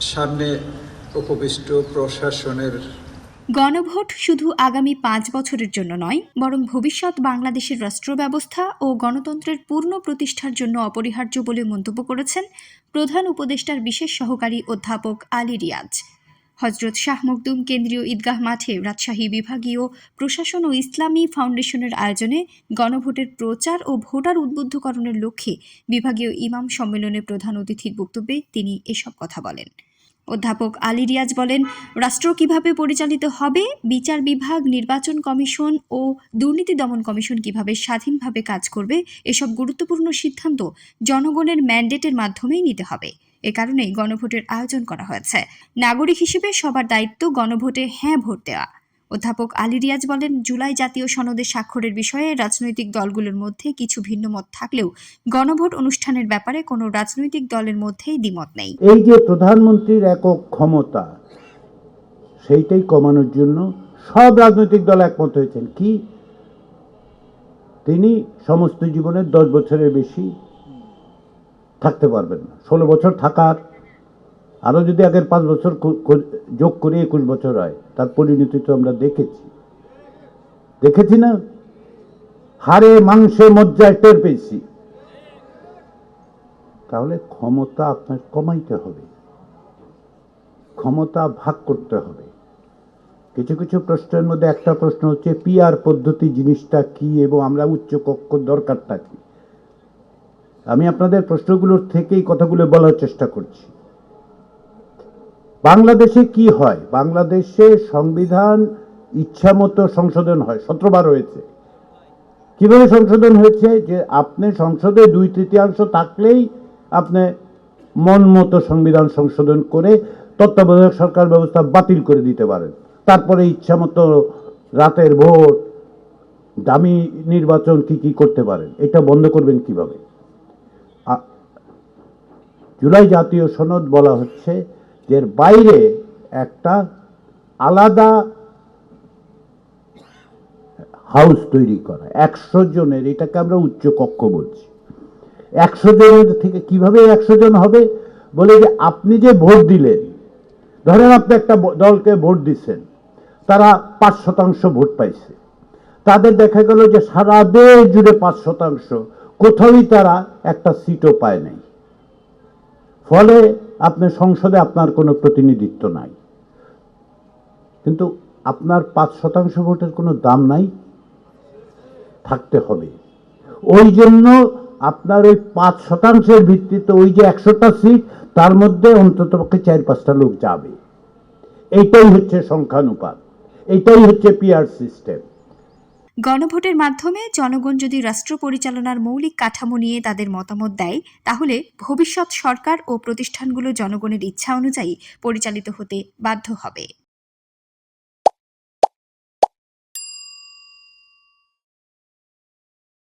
সামনে উপবিষ্ট প্রশাসনের গণভোট শুধু আগামী পাঁচ বছরের জন্য নয়, বরং ভবিষ্যৎ বাংলাদেশের রাষ্ট্র ব্যবস্থা ও গণতন্ত্রের পূর্ণ প্রতিষ্ঠার জন্য অপরিহার্য বলে মন্তব্য করেছেন প্রধান উপদেষ্টার বিশেষ সহকারী অধ্যাপক আলী রিয়াজ। হজরত শাহ মখদুম কেন্দ্রীয় ঈদগাহ মাঠে রাজশাহী বিভাগীয় প্রশাসন ও ইসলামী ফাউন্ডেশনের আয়োজনে গণভোটের প্রচার ও ভোটার উদ্বুদ্ধকরণের লক্ষ্যে বিভাগীয় ইমাম সম্মেলনে প্রধান অতিথির বক্তব্যে তিনি এসব কথা বলেন। অধ্যাপক আলী রিয়াজ বলেন, রাষ্ট্র কীভাবে পরিচালিত হবে, বিচার বিভাগ, নির্বাচন কমিশন ও দুর্নীতি দমন কমিশন কীভাবে স্বাধীনভাবে কাজ করবে, এসব গুরুত্বপূর্ণ সিদ্ধান্ত জনগণের ম্যান্ডেটের মাধ্যমেই নিতে হবে। এ কারণেই গণভোটের আয়োজন করা হয়েছে। নাগরিক হিসেবে সবার দায়িত্ব গণভোটে হ্যাঁ ভোট দেওয়া। অধ্যাপক আলী রিয়াজ বলেন, জুলাই জাতীয় সনদে স্বাক্ষরের বিষয়ে রাজনৈতিক দলগুলোর মধ্যে কিছু ভিন্ন মত থাকলেও গণভোট অনুষ্ঠানের ব্যাপারে কোনো রাজনৈতিক দলের মধ্যেই দ্বিমত নেই। এই যে প্রধানমন্ত্রীর একক ক্ষমতা, সেইটাই কমানোর জন্য সব রাজনৈতিক দল একমত হয়েছেন। কি? তিনি সমস্ত জীবনের দশ বছরের বেশি থাকতে পারবেন না। ষোলো বছর থাকার আরও যদি আগের পাঁচ বছর যোগ করে একুশ বছর হয়, তার পরিণতি তো আমরা দেখেছি। দেখেছি না? হারে মাংসে মজ্জায় টের পেয়েছি। তাহলে ক্ষমতা আপনার কমাইতে হবে। ক্ষমতা ভাগ করতে হবে। কিছু কিছু প্রশ্নের মধ্যে একটা প্রশ্ন হচ্ছে, পিআর পদ্ধতি জিনিসটা কি এবং আমরা উচ্চ কক্ষ দরকারটা কি? আমি আপনাদের প্রশ্নগুলোর থেকেই কথাগুলো বলার চেষ্টা করছি। বাংলাদেশে কি হয়? বাংলাদেশে সংবিধান ইচ্ছামতো সংশোধন হয়। সতেরোবার হয়েছে। কীভাবে সংশোধন হয়েছে? যে আপনি সংসদে দুই তৃতীয়াংশ থাকলেই আপনি মন মতো সংবিধান সংশোধন করে তত্ত্বাবধায়ক সরকার ব্যবস্থা বাতিল করে দিতে পারেন। তারপরে ইচ্ছামতো রাতের ভোট দামি নির্বাচন কি কি করতে পারেন? এটা বন্ধ করবেন কীভাবে? জুলাই জাতীয় সনদ বলা হচ্ছে এর বাইরে একটা আলাদা হাউস তৈরি করা। একশো জনের, এটাকে আমরা উচ্চ কক্ষ বলছি। একশো জনের থেকে কীভাবে একশো জন হবে? বলে যে আপনি যে ভোট দিলেন, ধরেন আপনি একটা দলকে ভোট দিচ্ছেন, তারা পাঁচ শতাংশ ভোট পাইছে। তাদের দেখা গেল যে সারা দেশ জুড়ে পাঁচ শতাংশ, কোথাওই তারা একটা সিটও পায় নাই। ফলে আপনি সংসদে আপনার কোনো প্রতিনিধিত্ব নাই। কিন্তু আপনার পাঁচ শতাংশ ভোটের কোনো দাম নাই, থাকতে হবে। ওই জন্য আপনার ওই পাঁচ শতাংশের ভিত্তিতে ওই যে একশোটা সিট, তার মধ্যে অন্তত পক্ষে চার পাঁচটা লোক যাবে। এইটাই হচ্ছে সংখ্যানুপাত। এইটাই হচ্ছে পিআর সিস্টেম গণভোটের মাধ্যমে জনগণ যদি রাষ্ট্র পরিচালনার মৌলিক কাঠামো নিয়ে তাদের মতামত দেয়, তাহলে ভবিষ্যৎ সরকার ও প্রতিষ্ঠানগুলো জনগণের ইচ্ছা অনুযায়ী পরিচালিত হতে বাধ্য হবে।